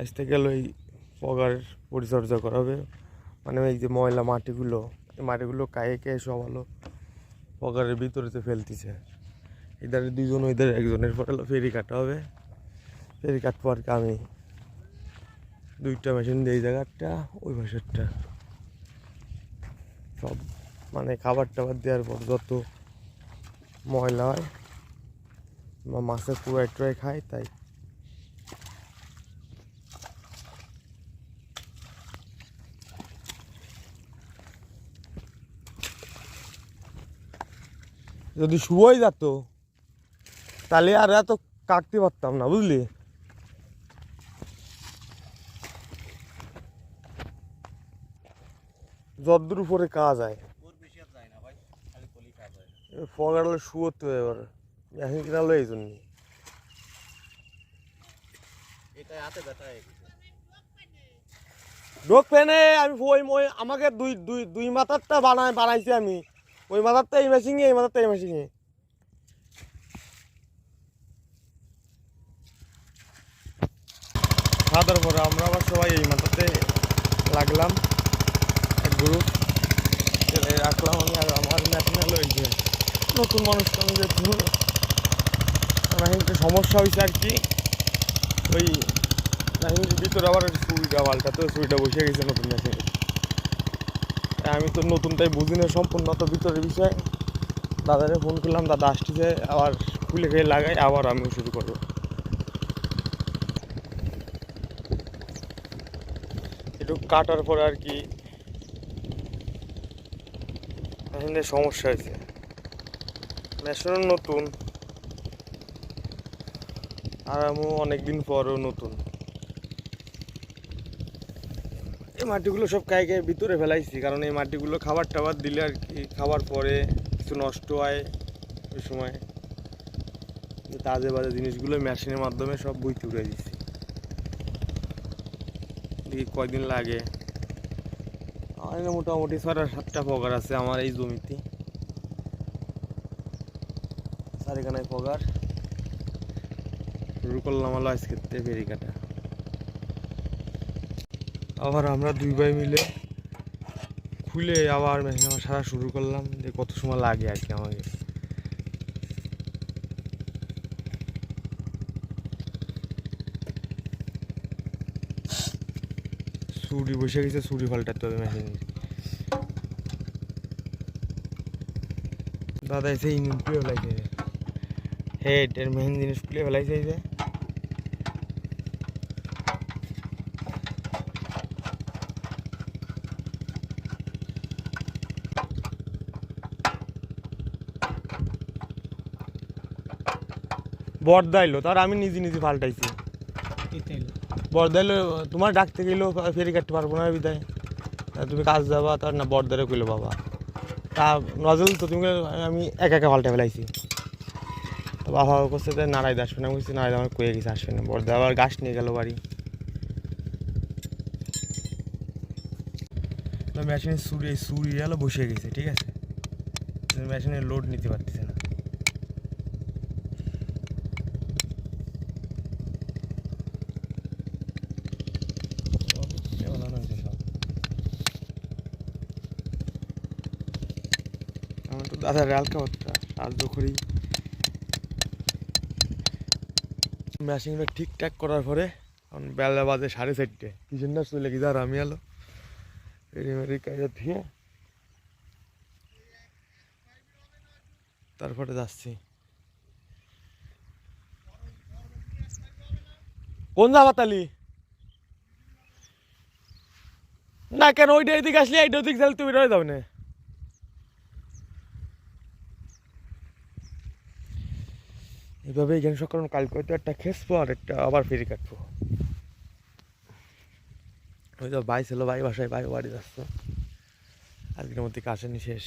আসতে গেলে ওই পগার পরিচর্যা করা হবে মানে এই যে ময়লা মাটিগুলো, এই মাটিগুলো কায়ে খেয়ে সব আলো পগারের ভিতরেতে ফেলতেছে। এধারে দুজন ওইধারে একজনের পরে ফেরি কাটা হবে। ফেরি কাটবো আর আমি। দুইটা মেশিন দিয়ে এই জায়গাটা, ওই পাশেরটা। সব মানে খাবার টাবার দেওয়ার পর যত ময়লা হয় মাছের পুরাই টুরাই খায়, তাই। যদি শুয়োই যেত তাহলে আর এত কাটতে পারতাম না বুঝলি? যদ্দুর উপরে কাজ হয় হয় ফগালে শুয়োতে এবার এখন কিনা লো এই জন্য ঢোক পেনে আমি মই আমাকে দুই দুই দুই মাথারটা বানাই বানাইছি আমি। ওই মাথারটা এই মেশিনে এই মাথারটা এই মেশিনে খাওয়ার পরে আমরা আবার সবাই এই মাথাতে লাগলাম। এক গ্রুপ রাখলাম আমি আর আমার হলো এই যে নতুন মানুষ আমি যেহেতু একটা সমস্যা হয়েছে আর কি। ওই মেশিনের ভিতরে আবার সুইটা পাল্টা তো সুইটা বসে গেছে নতুন মেশিনে আমি তো নতুনটাই বুঝি না সম্পূর্ণ, তো ভিতরের বিষয়। দাদারে ফোন করলাম, দাদা আসতেছে, আবার খুলে খেয়ে লাগাই আবার আমিও শুরু করব। একটু কাটার পরে আর কি সমস্যা হয়েছে। মেশিনও নতুন। আর আমিও অনেকদিন পরও নতুন। এই মাটিগুলো সব গায়ে গায়ে ভিতরে ফেলাইছি, কারণ এই মাটিগুলো খাবার টাবার দিলে আর কি, খাবার পরে কিছু নষ্ট হয় ওই সময়। তাজে বাজে জিনিসগুলো মেশিনের মাধ্যমে সব বইতে উড়ে দিচ্ছি কয়দিন লাগে। আমার মোটামুটি আর সাতটা পগার আছে আমার এই জমিতে। চারিখানায় পগার শুরু করলাম হলো আজকের ফেরি কাটা আবার আমরা দুই ভাই মিলে খুলে আবার মেশিন আমার সারা শুরু করলাম যে কত সময় লাগে আর কি আমাকে। সুড়ি বসে গেছে সুড়ি পাল্টাতে হবে মেশিন দাদা এসে ইঞ্জিন খুলে ফেলাইছে। হেড এর মেহিন জিনিস খুলে ফেলাইছে এই যে বর্দা এলো তার আমি নিজে নিজে পাল্টাইছি। বর্দা এলো তোমার ডাকতে গেলেও ফেরি কাটতে পারব না বিদায়। তুমি কাজ যাবা তার না বর্দারে কইলো বাবা। তা নজল তো তুমি আমি একা একা পাল্টে ফেলাইছি। তো বাবা করছে যে নারায় আসবে না। বলছি নারায় আমার কয়ে গেছে আসবে না। বর্দা আবার গাছ নিয়ে গেল বাড়ি। মেশিনের সুরি এই সুরি গেলো বসে গেছে ঠিক আছে? মেশিনের লোড নিতে পারতেছে না বানানো হয়েছে সব আমার তো দাদার হালকা হত্যা সাহায্য করি মেশিনটা ঠিকঠাক করার পরে এখন বেলা বাজে সাড়ে চারটে। কিচেন না চলে গেছে আর আমি এলো রেডিমেডি কাজে দিয়ে। তারপরে যাচ্ছি। কোন যাবা তালি? না কেন, ওইটা এদিকে আসলে, এইটা ওদিক তাহলে তুমি রয়ে যাও না এইভাবে এখানে সকাল কালকে হয়তো একটা খেসবো আর একটা আবার ফিরে কাটবো ওই তো ভাই ছিল ভাই বাসায়, ভাই বাড়ি যাচ্ছ। আজকের মধ্যে কাশেনি শেষ।